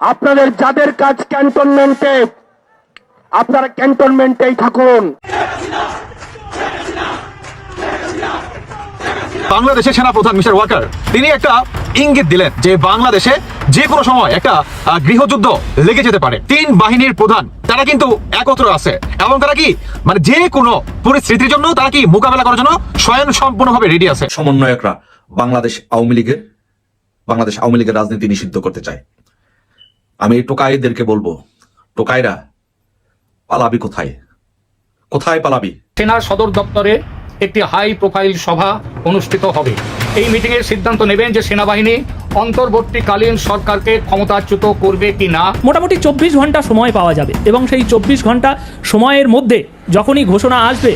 আপনাদের যাদের কাজ ক্যান্টনমেন্টে আপনারা ক্যান্টনমেন্টেই থাকুন। বাংলাদেশের সেনাপ্রধান মিস্টার ওয়াকার তিনি একটা ইঙ্গিত দিলেন যে বাংলাদেশে যে কোনো সময় একটা গৃহযুদ্ধ লেগে যেতে পারে। তিন বাহিনীর প্রধান তারা কিন্তু একত্র আছে। এবং তারা কি মানে যে কোনো পরিস্থিতির জন্য তারা কি মোকাবেলা করার জন্য স্বয়ং সম্পূর্ণভাবে রেডি আছে? সমন্বয়করা বাংলাদেশ আওয়ামী লীগের বাংলাদেশ আওয়ামী লীগের রাজনীতি নিষিদ্ধ করতে চায়। আমি এই টোকাইদেরকে বলব টোকাইরা পালাবি কোথায়? কোথায় পালাবি? সেনার সদর দপ্তরে একটি হাই প্রোফাইল সভা অনুষ্ঠিত হবে। এই মিটিংয়ের সিদ্ধান্ত নেবেন যে সেনাবাহিনী অন্তর্বর্তীকালীন সরকারকে ক্ষমতাচ্যুত করবে কি না। মোটামুটি চব্বিশ ঘণ্টা সময় পাওয়া যাবে এবং সেই চব্বিশ ঘণ্টা সময়ের মধ্যে যখনই ঘোষণা আসবে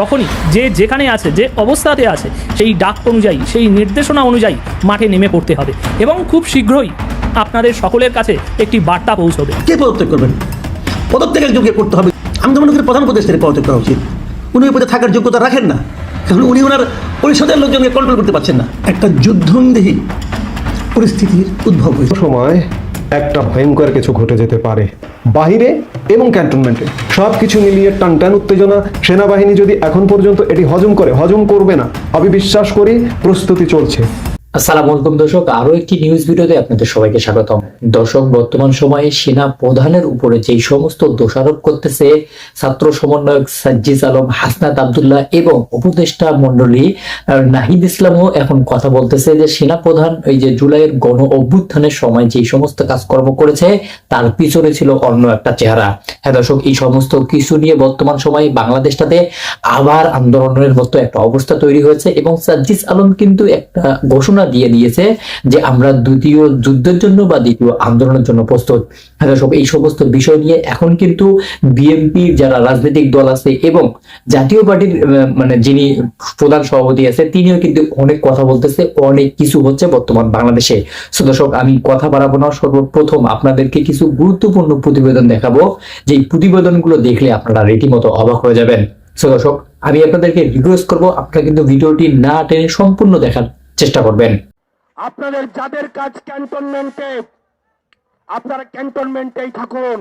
তখনই যে যেখানে আছে যে অবস্থাতে আছে সেই ডাক অনুযায়ী সেই নির্দেশনা অনুযায়ী মাঠে নেমে পড়তে হবে এবং খুব শীঘ্রই আপনাদের সকলের কাছে একটি বার্তা পৌঁছবে। কে পদত্যাগ করবেন? পদত্যাগ একজনকে করতে হবে। আমি তো মনে করি প্রধান উপদেষ্টাকে পদত্যাগ করা উচিত। উনি ওই পদে থাকার যোগ্যতা রাখেন না। কারণ উনি ওনার পরিষদের লোকজনকে কন্ট্রোল করতে পারছেন না। একটা যুদ্ধন্দেহী পরিস্থিতির উদ্ভব হয়েছে। সময় একটা ভয়ঙ্কর কিছু ঘটে যেতে পারে। বাহিরে এবং ক্যান্টনমেন্টে সব কিছু মিলিয়ে টানটান উত্তেজনা। সেনাবাহিনী যদি এখন পর্যন্ত এটি হজম করে হজম করবে না আমি বিশ্বাস করি প্রস্তুতি চলছে। আসসালামু আলাইকুম দর্শক আরও একটি নিউজ ভিডিওতে আপনাদের সবাইকে স্বাগতম। দর্শক, বর্তমান সময়ে সেনা প্রধানের উপরে যেই সমস্ত দোষারোপ করতেছে, ছাত্র সমন্বয়ক সাজ্জিজ আলম, হাসনাত আব্দুল্লাহ এবং উপদেষ্টা মন্ডলী নাহিদ ইসলামও এখন কথা বলতেছে যে সেনা প্রধান এই যে জুলাইয়ের গণ অভ্যুত্থানের সময় যে সমস্ত কাজকর্ম করেছে, তার পিছনে ছিল অন্য একটা চেহারা। হ্যাঁ দর্শক, এই সমস্ত কিছু নিয়ে বর্তমান সময়ে বাংলাদেশটাতে আবার আন্দোলনের মতো একটা অবস্থা তৈরি হয়েছে এবং সাজ্জিস আলম কিন্তু একটা ঘোষণা দিয়ে দিয়েছে যে আমরা দ্বিতীয় যুদ্ধের জন্য বা দ্বিতীয় আন্দোলনের জন্য প্রস্তুত। হ্যাঁ দর্শক, এই সমস্ত বিষয় নিয়ে এখন কিন্তু বিএনপির যারা রাজনৈতিক দল আছে এবং জাতীয় পার্টির মানে যিনি প্রধান সভাপতি আছে, তিনিও কিন্তু অনেক কথা বলতেছে, অনেক কিছু হচ্ছে বর্তমান বাংলাদেশে। দর্শক, আমি কথা বাড়াবো না। সর্বপ্রথম আপনাদেরকে কিছু গুরুত্বপূর্ণ প্রতিবেদন দেখাবো। যে প্রতিবেদনগুলো দেখলে আপনারা রীতিমতো অবাক হয়ে যাবেন। দর্শক, আমি আপনাদেরকে রিকোয়েস্ট করব, আপনারা কিন্তু ভিডিওটি না টেনে সম্পূর্ণ দেখার চেষ্টা করবেন। আপনাদের যাদের কাজ ক্যান্টনমেন্টে, আপনারা ক্যান্টনমেন্টেই থাকুন।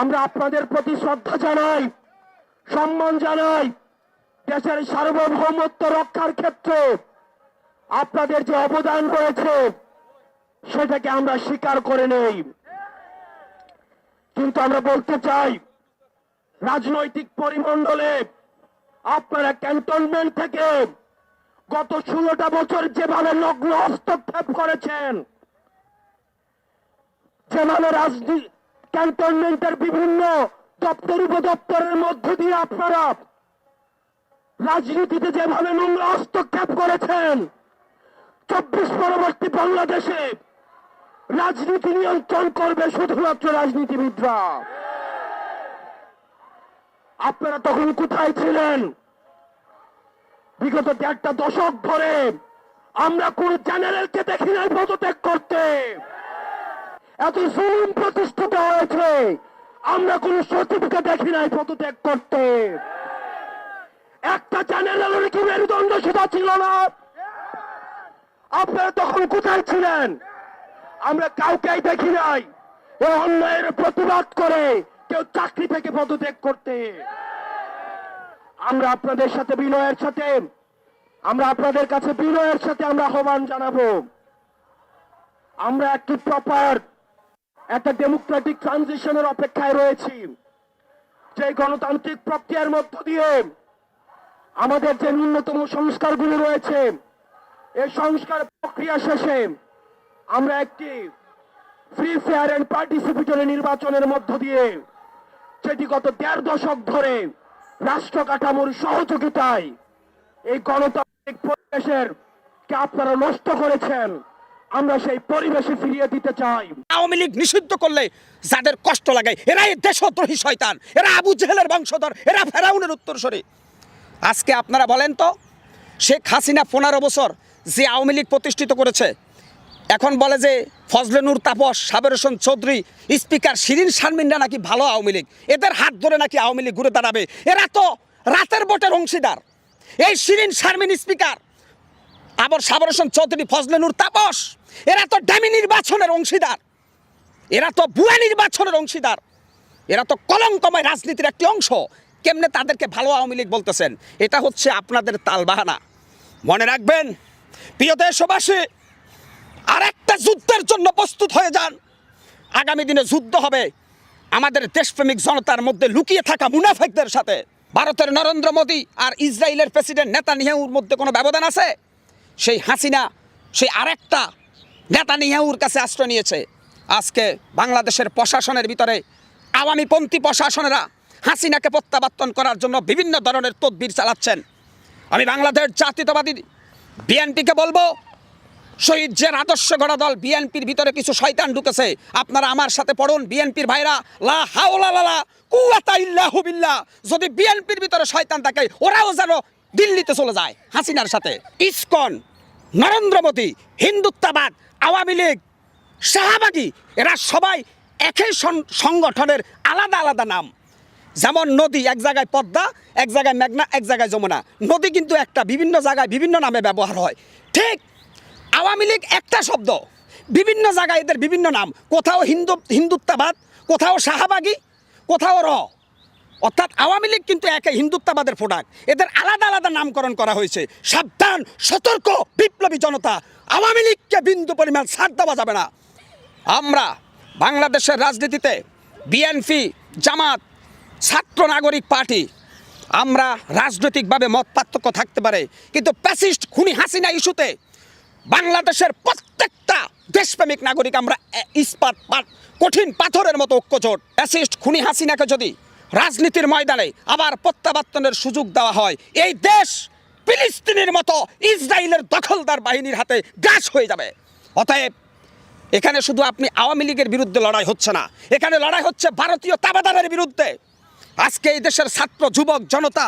আমরা আপনাদের প্রতি শ্রদ্ধা জানাই, সম্মান জানাই, দেশের সার্বভৌমত্ব রক্ষার ক্ষেত্রে আপনাদের যে অবদান রয়েছে, সেটাকে আমরা স্বীকার করে নেই। কিন্তু আমরা বলতে চাই, রাজনৈতিক পরিমণ্ডলে আপনারা ক্যান্টনমেন্ট থেকে গত ষোলোটা বছর যেভাবে নগ্ন হস্তক্ষেপ করেছেন, যেভাবে রাজনীতি, ক্যান্টনমেন্টের বিভিন্ন দপ্তর, উপদপ্তরের মধ্য দিয়ে আপনারা রাজনীতিতে যেভাবে নোংরা হস্তক্ষেপ করেছেন, চব্বিশ পরবর্তী বাংলাদেশে রাজনীতি নিয়ন্ত্রণ করবে শুধুমাত্র রাজনীতিবিদরা। আপনারা তখন কোথায় ছিলেন? বিগত দেড়টা দশক ধরে আমরা কোন জেনারেলকে দেখি নাই পদত্যাগ করতে। এত জুলুম প্রতিষ্ঠিত হয়েছে, আমরা কোন সচিবকে দেখি নাই পদত্যাগ করতে। একটা চ্যানেলের কি মেরুদণ্ড সেটা ছিল না। আপনারা তখন কোথায় ছিলেন? আমরা কাউকেই দেখি নাই। অন্যায়ের প্রতিবাদ করে কেউ চাকরি থেকে পদত্যাগ করতে। আমরা আপনাদের সাথে বিনয়ের সাথে, আমরা আপনাদের কাছে বিনয়ের সাথে আমরা আহ্বান জানাব। আমরা একটি প্রপার একটা ডেমোক্রেটিক ট্রানজিশনের অপেক্ষায় রয়েছি। যে গণতান্ত্রিক প্রক্রিয়ার মধ্য দিয়ে আমাদের যে ন্যূনতম সংস্কারগুলো রয়েছে, এই সংস্কার প্রক্রিয়া শেষে আমরা একটি ফ্রি ফেয়ার এন্ড পার্টিসিপেটরি নির্বাচনের মধ্য দিয়ে যেটি গত দেড় দশক ধরে রাষ্ট্র কাঠামোর সহযোগিতায় এই গণতান্ত্রিক পরিবেশের কে আপনারা নষ্ট করেছেন, আমরা সেই পরিবেশে ফিরিয়ে দিতে চাই। আওয়ামী লীগ নিষিদ্ধ করলে যাদের কষ্ট লাগে এরা দেশদ্রোহী শয়তান, এরা আবু জেহেলের বংশধর, এরা ফেরাউনের উত্তরসরে। আজকে আপনারা বলেন তো, শেখ হাসিনা পনেরো বছর যে আওয়ামী লীগ প্রতিষ্ঠিত করেছে এখন বলে যে ফজলে নূর তাপস, সাবের হোসেন চৌধুরী, স্পিকার শিরিন শারমিনরা নাকি ভালো আওয়ামী লীগ। এদের হাত ধরে নাকি আওয়ামী লীগ ঘুরে দাঁড়াবে? এরা তো রাতের ভোটের অংশীদার। এই শিরিন শারমিন স্পিকার, আবার সাবর হোসেন চৌধুরী ফজলেনুর তাপস, এরা তো ডামি নির্বাচনের অংশীদার। এরা তো বুয়া নির্বাচনের অংশীদার। এরা তো কলঙ্কময় রাজনীতির একটি অংশ। কেমনে তাদেরকে ভালো আওয়ামী লীগ বলতেছেন? এটা হচ্ছে আপনাদের তালবাহানা। মনে রাখবেন, প্রিয় দেশবাসী আর একটা যুদ্ধের জন্য প্রস্তুত হয়ে যান। আগামী দিনে যুদ্ধ হবে। আমাদের দেশপ্রেমিক জনতার মধ্যে লুকিয়ে থাকা মুনাফেকদের সাথে। ভারতের নরেন্দ্র মোদী আর ইসরায়েলের প্রেসিডেন্ট নেতানিয়াহুর মধ্যে কোনো ব্যবধান আছে? সেই হাসিনা, সেই আরেকটা নেতানিয়াহুর কাছে আশ্রয় নিয়েছে। আজকে বাংলাদেশের প্রশাসনের ভিতরে আওয়ামীপন্থী প্রশাসনেরা হাসিনাকে প্রত্যাবর্তন করার জন্য বিভিন্ন ধরনের তদবির চালাচ্ছেন। আমি বাংলাদেশ জাতীয়তাবাদী বিএনপিকে বলব শহীদ যে আদর্শ গড়া দল, বিএনপির ভিতরে কিছু শয়তান ঢুকেছে। আপনারা আমার সাথে পড়ুন, বিএনপির ভাইরা, লা হাওলা লালা কুয়াতা ইল্লাহু বিল্লাহ। যদি বিএনপির ভিতরে শয়তান থাকে, ওরাও যেন দিল্লিতে চলে যায়, হাসিনার সাথে। ইসকন, নরেন্দ্র মোদী, হিন্দুত্ববাদ, আওয়ামী লীগ, শাহবাগী, এরা সবাই একই সংগঠনের আলাদা আলাদা নাম। যেমন নদী এক জায়গায় পদ্মা, এক জায়গায় মেঘনা, এক জায়গায় যমুনা। নদী কিন্তু একটা বিভিন্ন জায়গায় বিভিন্ন নামে ব্যবহার হয়। ঠিক আওয়ামী লীগ একটা শব্দ। বিভিন্ন জায়গায় এদের বিভিন্ন নাম। কোথাও হিন্দু হিন্দুত্ববাদ, কোথাও শাহবাগী, কোথাও র। অর্থাৎ আওয়ামী লীগ কিন্তু একে হিন্দুত্ববাদের প্রোডাক্ট এদের আলাদা আলাদা নামকরণ করা হয়েছে। সাবধান, সতর্ক, বিপ্লবী জনতা। আওয়ামী লীগকে বিন্দু পরিমাণ ছাড় দেওয়া যাবে না। আমরা বাংলাদেশের রাজনীতিতে বিএনপি জামাত, ছাত্র নাগরিক পার্টি, আমরা রাজনৈতিকভাবে মত পার্থক্য থাকতে পারে। কিন্তু প্যাসিস্ট খুনি হাসিনা ইস্যুতে বাংলাদেশের প্রত্যেকটা দেশপ্রেমিক নাগরিক আমরা ইস্পাত কঠিন পাথরের মতো ঐক্যজোট। প্যাসিস্ট খুনি হাসিনাকে যদি রাজনীতির ময়দানে আবার প্রত্যাবর্তনের সুযোগ দেওয়া হয়, এই দেশ ফিলিস্তিনের মতো ইসরায়েলের দখলদার বাহিনীর হাতে গ্রাস হয়ে যাবে। অতএব, এখানে শুধু আপনি আওয়ামী লীগের বিরুদ্ধে লড়াই হচ্ছে না, এখানে লড়াই হচ্ছে ভারতীয় তাবেদারের বিরুদ্ধে। আজকে এই দেশের ছাত্র, যুবক, জনতা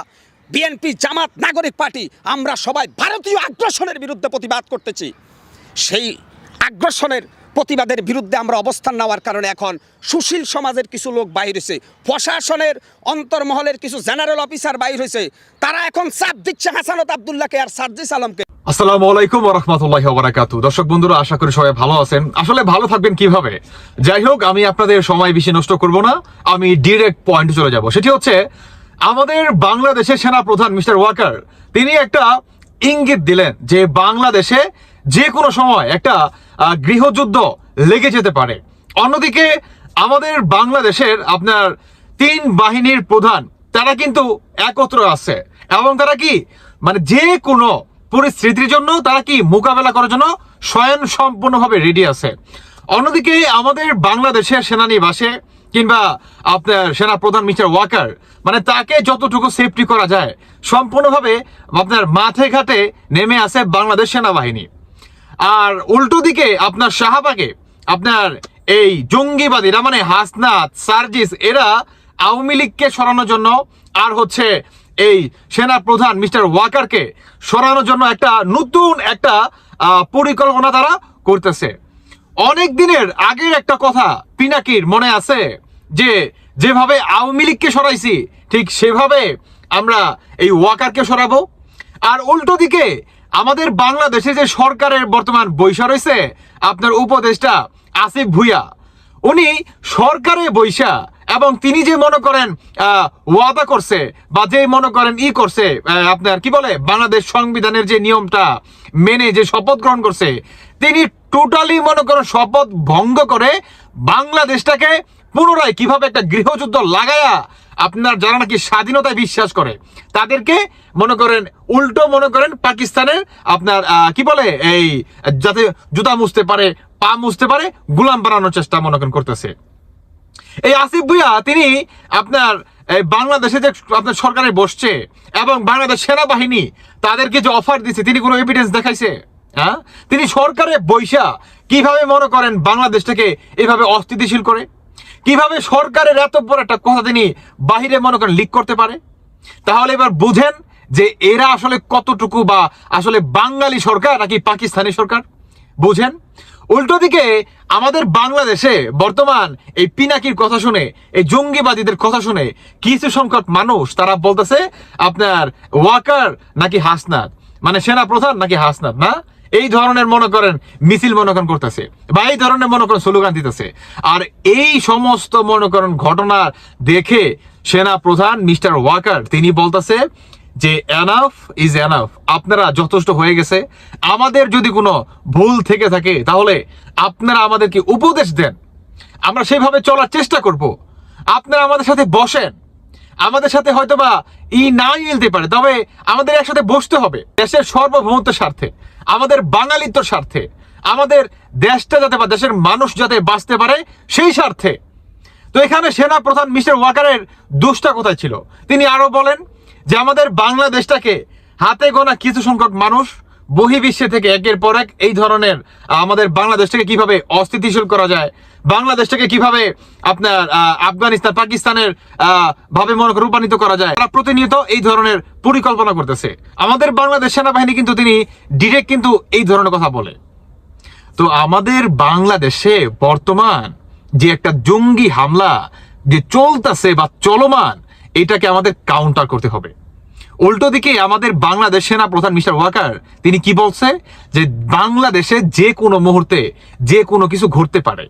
বিএনপি জামাত নাগরিক পার্টি, আমরা সবাই ভারতীয় আগ্রাসনের বিরুদ্ধে প্রতিবাদ করতেছি। সেই আগ্রাসনের প্রতিবাদের বিরুদ্ধে আমরা অবস্থান নেওয়ার কারণে এখন সুশীল সমাজের কিছু লোক বাইর হয়েছে, প্রশাসনের অন্তর্মহলের কিছু জেনারেল অফিসার বাইর হয়েছে, তারা এখন চাপ দিচ্ছে হাসানত আবদুল্লাহকে আর সার্জিস আলমকে। আসসালামু আলাইকুম রহমতুল্লাহ বারাকাতু দর্শক বন্ধুরা, আশা করি সবাই ভালো আছেন। আসলে ভালো থাকবেন কীভাবে? যাই হোক, আমি আপনাদের সময় বেশি নষ্ট করব না। আমি ডিরেক্ট পয়েন্ট চলে যাব। সেটি হচ্ছে আমাদের বাংলাদেশের সেনা প্রধান মিস্টার ওয়াকার, তিনি একটা ইঙ্গিত দিলেন যে বাংলাদেশে যে কোনো সময় একটা গৃহযুদ্ধ লেগে যেতে পারে। অন্যদিকে আমাদের বাংলাদেশের আপনার তিন বাহিনীর প্রধান, তারা কিন্তু একত্র আছে। এবং তারা কি মানে যে কোনো পরিস্থিতির জন্য তারা কি মোকাবেলা করার জন্য স্বয়ং সম্পূর্ণভাবে রেডি আছে। অন্যদিকে আমাদের বাংলাদেশের সেনানিবাসে কিংবা আপনার সেনা প্রধান মিস্টার ওয়াকার মানে তাকে যতটুকু সেফটি করা যায়, সম্পূর্ণভাবে আপনার মাঠে ঘাটে নেমে আসে বাংলাদেশ সেনাবাহিনী। আর উল্টো দিকে আপনার শাহবাগে, আপনার এই জঙ্গিবাদীরা মানে হাসনাত, সার্জিস, এরা আওয়ামী লীগকে সরানোর জন্য আর হচ্ছে এই সেনা প্রধান মিস্টার ওয়াকারকে সরানোর জন্য একটা নতুন একটা পরিকল্পনা তারা করতেছে। অনেক দিনের আগের একটা কথা, পিনাকির মনে আছে? যে যেভাবে আওয়ামী লীগকে সরাইছি, ঠিক সেভাবে আমরা এই ওয়াকারকে সরাবো। আর উল্টো দিকে আমাদের বাংলাদেশে যে সরকারের বর্তমান বৈশা রয়েছে, আপনার উপদেষ্টা আসিফ ভুইয়া, উনি সরকারে বৈশা এবং তিনি যে মনে করেন ওয়াদা করছে বা যে মনে করেন ই করছে আপনার কি বলে, বাংলাদেশ সংবিধানের যে নিয়মটা মেনে যে শপথ গ্রহণ করছে, তিনি টোটালি মনে করেন শপথ ভঙ্গ করে বাংলাদেশটাকে পুনরায় কীভাবে একটা গৃহযুদ্ধ লাগায়া আপনার যারা নাকি স্বাধীনতায় বিশ্বাস করে, তাদেরকে মনে করেন, উল্টো মনে করেন পাকিস্তানের আপনার কি বলে, এই, যাতে জুতা মুছতে পারে, পা মুছতে পারে, গোলাম বানানোর চেষ্টা মনে করেন করতেছে। এই আসিফ ভুইয়া, তিনি আপনার বাংলাদেশে যে আপনার সরকারে বসছে এবং বাংলাদেশ সেনাবাহিনী তাদেরকে যে অফার দিচ্ছে তিনি কোনো এভিডেন্স দেখাইছে? হ্যাঁ? তিনি সরকারে বৈশা কীভাবে মনে করেন বাংলাদেশটাকে এভাবে অস্থিতিশীল করে? কীভাবে সরকারের এত বড় একটা কথা তিনি বাহিরে মনে করেন লিক করতে পারে? তাহলে এবার বুঝেন যে এরা আসলে কতটুকু বা আসলে বাঙালি সরকার নাকি পাকিস্তানি সরকার? বুঝেন? উল্টো দিকে আমাদের বাংলাদেশে বর্তমান এই পিনাকির কথা শুনে, এই জঙ্গিবাদীদের কথা শুনে কিছু সংখ্যক মানুষ, তারা বলতেছে আপনার ওয়াকার নাকি হাসনাত মানে সেনা প্রধান নাকি হাসনাত, না? এই ধরনের মনে করেন মিছিল মনে করেন করতেছে বা এই ধরনের মনে করেন স্লোগান দিতেছে। আর এই সমস্ত মনে করেন ঘটনা দেখে সেনা প্রধান মিস্টার ওয়াকার তিনি বলতেছে যে এনাফ ইজ এনাফ আপনারা যথেষ্ট হয়ে গেছে। আমাদের যদি কোনো ভুল থেকে থাকে, তাহলে আপনারা আমাদেরকে উপদেশ দেন। আমরা সেভাবে চলার চেষ্টা করব। আপনারা আমাদের সাথে বসেন। আমাদের সাথে হয়তো বা ই নাই মিলতে পারে, তবে আমাদের একসাথে বসতে হবে। দেশের সার্বভৌমত্বের স্বার্থে, আমাদের বাঙালিত্বর স্বার্থে, আমাদের দেশটা যাতে বা, দেশের মানুষ যাতে বাঁচতে পারে সেই স্বার্থে। তো এখানে সেনা প্রধান মিস্টার ওয়াকারের দোষটা কোথায় ছিল? তিনি আরও বলেন যে, আমাদের বাংলাদেশটাকে হাতে গোনা কিছু সংখ্যক মানুষ বহির্বিশ্বে থেকে একের পর এক এই ধরনের আমাদের বাংলাদেশটাকে কীভাবে অস্থিতিশীল করা যায়, বাংলাদেশটাকে কীভাবে আপনার আফগানিস্তান, পাকিস্তানের ভাবে মনে রূপান্তরিত করা যায়, তারা প্রতিনিয়ত এই ধরনের পরিকল্পনা করতেছে। আমাদের বাংলাদেশ সেনাবাহিনী কিন্তু তিনি ডিরেক্ট কিন্তু এই ধরনের কথা বলে। তো আমাদের বাংলাদেশে বর্তমান যে একটা জঙ্গি হামলা যে চলতেছে বা চলমান, এটাকে আমাদের কাউন্টার করতে হবে। উল্টো দিকে আমাদের বাংলাদেশ সেনা প্রধান মিস্টার ওয়াকার, তিনি কি বলছে? যে বাংলাদেশে যে কোনো মুহূর্তে যে কোনো কিছু ঘটতে পারে।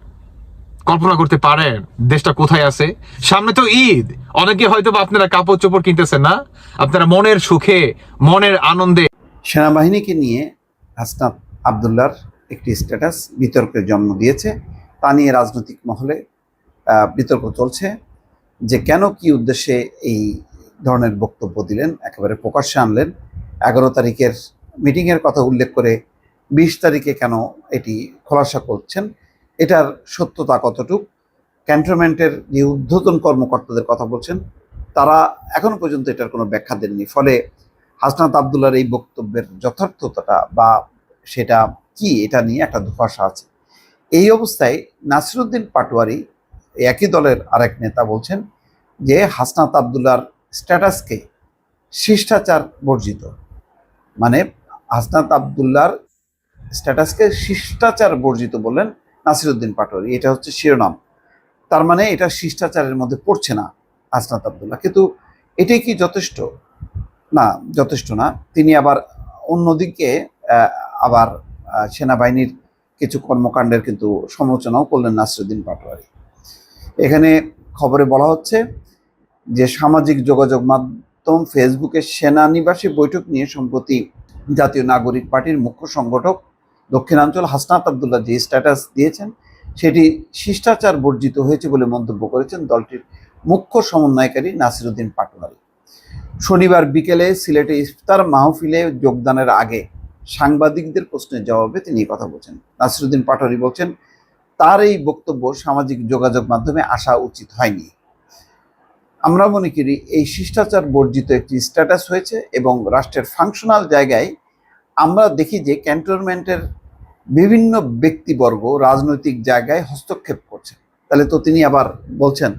কল্পনা করতে পারেন দেশটা কোথায় আছে। সামনে তো ঈদ। অনেকে হয়তো আপনারা কাপড় চোপড় কিনতেছেন না। আপনারা মনের সুখে, মনের আনন্দে সেনাবাহিনীকে নিয়ে হাসনাত আবদুল্লার একটি স্ট্যাটাস বিতর্কের জন্ম দিয়েছে। তা নিয়ে রাজনৈতিক মহলে বিতর্ক চলছে যে কেন কি উদ্দেশ্যে এই ধরনের বক্তব্য দিলেন, একেবারে প্রকাশ্যে আনলেন। এগারো তারিখের মিটিংয়ের কথা উল্লেখ করে বিশ তারিখে কেন এটি খোলাসা করছেন, এটার সত্যতা কতটুক, ক্যান্টনমেন্টের যে ঊর্ধ্বতন কর্মকর্তাদের কথা বলছেন, তারা এখনও পর্যন্ত এটার কোনো ব্যাখ্যা দেননি। ফলে হাসনাত আবদুল্লার এই বক্তব্যের যথার্থতাটা বা সেটা কি, এটা নিয়ে একটা ধোঁয়াশা আছে। এই অবস্থায় নাসিরুদ্দিন পাটোয়ারি একই দলের আরেক নেতা বলছেন যে হাসনাত আবদুল্লার স্ট্যাটাসকে শিষ্টাচার বর্জিত। মানে হাসনাত আবদুল্লার স্ট্যাটাসকে শিষ্টাচার বর্জিত বললেন নাসিরুদ্দিন পাটোয়ারি। এটা হচ্ছে শিরোনাম। তার মানে এটা শিষ্টাচারের মধ্যে পড়ছে না হাসনাত আবদুল্লাহ। কিন্তু এটাই কি যথেষ্ট? না যথেষ্ট না। তিনি আবার অন্যদিকে আবার সেনাবাহিনীর কিছু কর্মকাণ্ডের কিন্তু সমালোচনাও করলেন নাসিরুদ্দিন পাটোয়ারি। এখানে খবরে বলা হচ্ছে যে সামাজিক যোগাযোগ মাধ্যম ফেসবুকে সেনানিবাসে বৈঠক নিয়ে সম্প্রতি জাতীয় নাগরিক পার্টির মুখ্য সংগঠক দক্ষিণাঞ্চল হাসনাত আবদুল্লাহ যে স্ট্যাটাস দিয়েছেন, সেটি শিষ্টাচার বর্জিত হয়েছে বলে মন্তব্য করেছেন দলটির মুখ্য সমন্বয়কারী নাসিরুদ্দিন পাটোয়ারি। শনিবার বিকেলে সিলেটে ইফতার মাহফিলে যোগদানের আগে সাংবাদিকদের প্রশ্নের জবাবে তিনি কথা বলছেন। নাসিরুদ্দিন পাটোয়ারি বলছেন, তার এই বক্তব্য সামাজিক যোগাযোগ মাধ্যমে আসা উচিত হয়নি। আমরা মনে করি এই শিষ্টাচার বর্জিত একটি স্ট্যাটাস হয়েছে এবং রাষ্ট্রের ফাংশনাল জায়গায় আমরা দেখি যে ক্যান্টনমেন্টের বিভিন্ন ব্যক্তিবর্গ রাজনৈতিক জায়গায় হস্তক্ষেপ করছে। তাহলে তো তিনি আবার বলছেন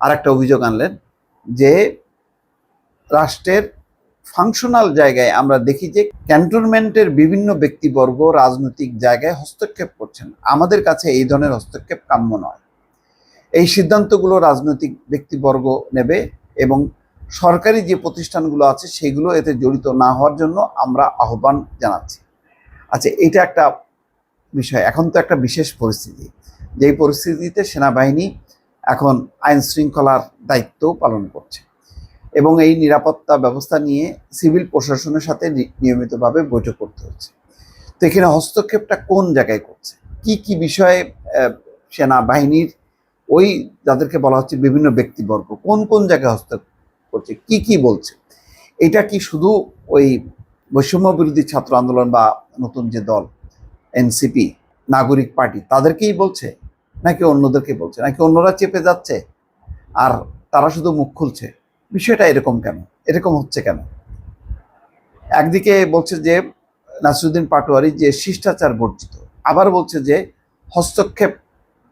আর একটা অভিযোগ আনলেন যে রাষ্ট্রের ফাংশনাল জায়গায় আমরা দেখি যে ক্যান্টনমেন্টের বিভিন্ন ব্যক্তিবর্গ রাজনৈতিক জায়গায় হস্তক্ষেপ করছেন। আমাদের কাছে এই ধরনের হস্তক্ষেপ কাম্য নয়। এই সিদ্ধান্তগুলো রাজনৈতিক ব্যক্তিবর্গ নেবে এবং সরকারি যে প্রতিষ্ঠানগুলো আছে সেগুলো এতে জড়িত না হওয়ার জন্য আমরা আহ্বান জানাচ্ছি। আচ্ছা এটা একটা বিষয়। এখন তো একটা বিশেষ পরিস্থিতি। যেই পরিস্থিতিতে সেনাবাহিনী এখন আইন শৃঙ্খলার দায়িত্ব পালন করছে এবং এই নিরাপত্তা ব্যবস্থা নিয়ে সিভিল প্রশাসনের সাথে নিয়মিতভাবে বৈঠক করতে হচ্ছে। তো এখানে হস্তক্ষেপটা কোন জায়গায় করছে? কি কি বিষয়ে সেনাবাহিনীর ওই যাদেরকে বলা হচ্ছে বিভিন্ন ব্যক্তিবর্গ, কোন কোন জায়গায় হস্তক্ষেপ করছে, কি কি বলছে? এটা কি শুধু ওই বৈষম্য বিরোধী ছাত্র আন্দোলন বা নতুন যে দল, এনসিপি, নাগরিক পার্টি, তাদেরকেই বলছে? নাকি অন্যদেরকে বলছে? নাকি অন্যরা চেপে যাচ্ছে? আর তারা শুধু মুখ খুলছে? বিষয়টা এরকম কেন? এরকম হচ্ছে কেন? একদিকে বলছে যে নাসিরুদ্দিন পাটোয়ারি যে শিষ্টাচার বর্জিত, আবার বলছে যে হস্তক্ষেপ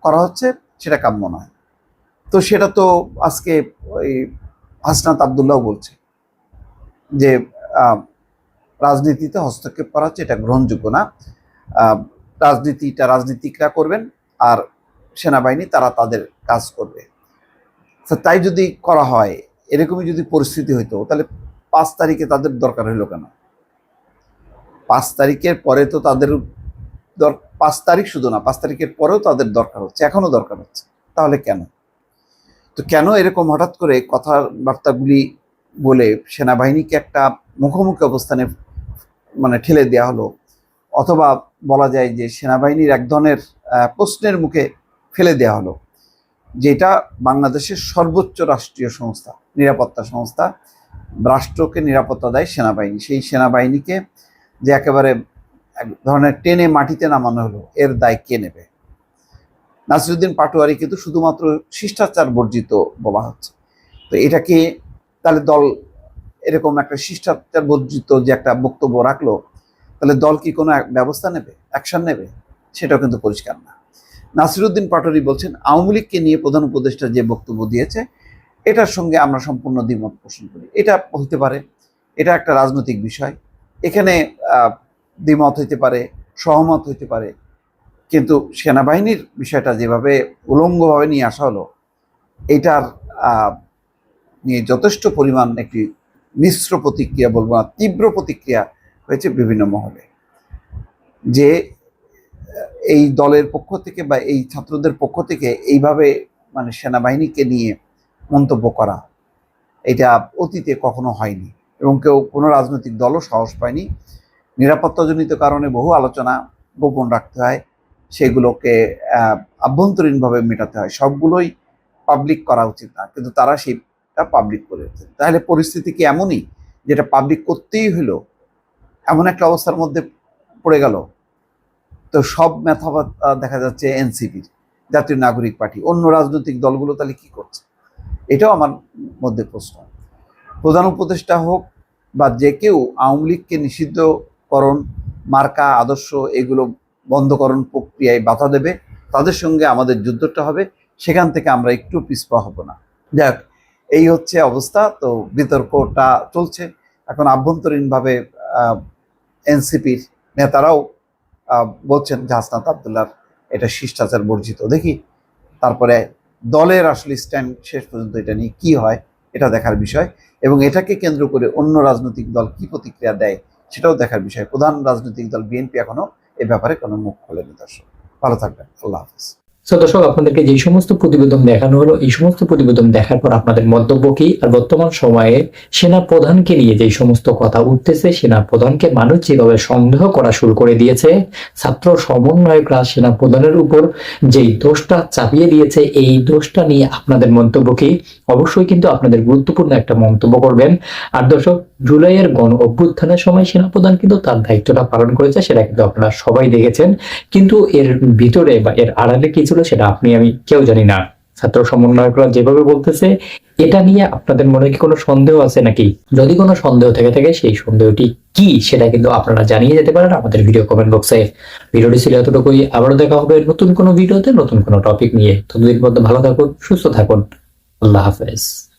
করা হচ্ছে সেটা কাম্য নয়। তো সেটা তো আজকে ওই হাসনাত আবদুল্লাহ বলছে যে রাজনীতিতে হস্তক্ষেপ করা হচ্ছে, এটা গ্রহণযোগ্য না। রাজনীতিটা রাজনীতিকরা করবেন আর সেনাবাহিনী তারা তাদের কাজ করবে। তো তাই যদি করা হয়, এরকমই যদি পরিস্থিতি হইতো, তাহলে পাঁচ তারিখে তাদের দরকার হইল কেন? পাঁচ তারিখের পরে তো তাদের দর পাঁচ তারিখ শুধু না, পাঁচ তারিখের পরেও তাদের দরকার হচ্ছে, এখনও দরকার হচ্ছে। তাহলে কেন? তো কেন এরকম হঠাৎ করে কথাবার্তাগুলি বলে সেনাবাহিনীকে একটা মুখোমুখি অবস্থানে মানে ঠেলে দেওয়া হলো? অথবা বলা যায় যে সেনাবাহিনীর এক ধরনের প্রশ্নের মুখে ফেলে দেওয়া হলো, যেটা বাংলাদেশের সর্বোচ্চ রাষ্ট্রীয় সংস্থা, নিরাপত্তা সংস্থা, রাষ্ট্রকে নিরাপত্তা দেয় সেনাবাহিনী। সেই সেনাবাহিনীকে যে একেবারে এক ধরনের টেনে মাটিতে নামানো হলো, এর দায় কে নেবে? নাসিরুদ্দিন পাটোয়ারি কিন্তু শুধুমাত্র শিষ্টাচার বর্জিত বলা হচ্ছে। তো এটাকে তাহলে দল এরকম একটা শিষ্টাচার বর্জিত যে একটা বক্তব্য রাখল, তাহলে দল কি কোনো ব্যবস্থা নেবে, অ্যাকশন নেবে? সেটাও কিন্তু পরিষ্কার না। নাসিরুদ্দিন পাটোয়ারি বলছেন, আওয়ামী লীগকে নিয়ে প্রধান উপদেষ্টা যে বক্তব্য দিয়েছে, এটার সঙ্গে আমরা সম্পূর্ণ দ্বিমত পোষণ করি। এটা হতে পারে, এটা একটা রাজনৈতিক বিষয়। এখানে দ্বিমত হইতে পারে, সহমত হইতে পারে। কিন্তু সেনাবাহিনীর বিষয়টা যেভাবে উলঙ্গভাবে নিয়ে আসা হলো, এটার নিয়ে যথেষ্ট পরিমাণ একটি মিশ্র প্রতিক্রিয়া বলব না, তীব্র প্রতিক্রিয়া হয়েছে বিভিন্ন মহলে। যে, এই দলের পক্ষ থেকে বা এই ছাত্রদের পক্ষ থেকে এইভাবে মানে সেনাবাহিনীকে নিয়ে মন্তব্য করা, এটা অতীতে কখনো হয়নি। এবং কেউ কোনো রাজনৈতিক দলও সাহস পায়নি নিরাপত্তাজনিত কারণে বহু আলোচনা গোপন রাখতে হয়, সেগুলোকে আভ্যন্তরীণভাবে মেটাতে হয়। সবগুলোই পাবলিক করা উচিত না, কিন্তু তারা সেটা পাবলিক করে তাহলে পরিস্থিতি কি এমনই যেটা পাবলিক করতেই হলো? এমন একটা অবস্থার মধ্যে পড়ে গেল। তো সব মেথাবাদ দেখা যাচ্ছে এনসিপির জাতীয় নাগরিক পার্টি, অন্য রাজনৈতিক দলগুলো তাহলে কি করছে? এটাও আমার মধ্যে প্রশ্ন। প্রধান উপদেষ্টা হোক বা যে কেউ আওয়ামী লীগকে নিষিদ্ধকরণ মার্কা, আদর্শ, এগুলো বন্ধকরণ প্রক্রিয়ায় বাধা দেবে। তাদের সঙ্গে আমাদের যুদ্ধটা হবে। সেখান থেকে আমরা একটু পিছপা হব না। যাক, এই হচ্ছে অবস্থা। তো বিতর্কটা চলছে। এখন আভ্যন্তরীণভাবে এনসিপির নেতারাও বলছেন যে হাসনাত আবদুল্লার এটা শিষ্টাচার বর্জিত। দেখি তারপরে দলের আসলে স্ট্যান্ড শেষ পর্যন্ত এটা নিয়ে কি হয়, এটা দেখার বিষয়। এবং এটাকে কেন্দ্র করে অন্য রাজনৈতিক দল কি প্রতিক্রিয়া দেয় সেটাও দেখার বিষয়। প্রধান রাজনৈতিক দল বিএনপি এখনও এ ব্যাপারে কোনো মুখ খোলেনি দর্শক। ভালো থাকবেন। আল্লাহ হাফিজ। তো দর্শক আপনাদেরকে যে সমস্ত প্রতিবেদন দেখানো হলো, এই সমস্ত প্রতিবেদন দেখার পর আপনাদের মন্তব্য কি? আর বর্তমান সময়ে সেনা প্রধানকে নিয়ে যে সমস্ত কথা উঠতেছে সেনা প্রধানকে মানুষ যেভাবে সন্দেহ করা শুরু করে দিয়েছে, ছাত্র সমন্বয়করা সেনা প্রধানের উপর যেই দোষটা চাপিয়ে দিয়েছে, এই দোষটা নিয়ে আপনাদের মন্তব্য কি? অবশ্যই কিন্তু আপনাদের গুরুত্বপূর্ণ একটা মন্তব্য করবেন। আর দর্শক, জুলাইয়ের গণ অভ্যুত্থানের সময় সেনাপ্রধান কিন্তু তার দায়িত্বটা পালন করেছে, সেটা কিন্তু আপনারা সবাই দেখেছেন। কিন্তু এর ভিতরে বা এর আড়ালে কি ছিল সেটা আপনি, আমি কেউ জানি না। ছাত্র সমন্বয়করা যেভাবে বলতেছে, এটা নিয়ে আপনাদের মনে কি কোনো সন্দেহ আছে নাকি? যদি কোনো সন্দেহ থেকে থাকে, সেই সন্দেহটি কি, সেটা কিন্তু আপনারা জানিয়ে যেতে পারেন আমাদের ভিডিও কমেন্ট বক্সে ভিডিওটি ছিল এতটুকুই, আবারও দেখা হবে নতুন কোনো ভিডিওতে নতুন কোনো টপিক নিয়ে। ততদিন মধ্যে ভালো থাকুন, সুস্থ থাকুন। আল্লাহ হাফেজ।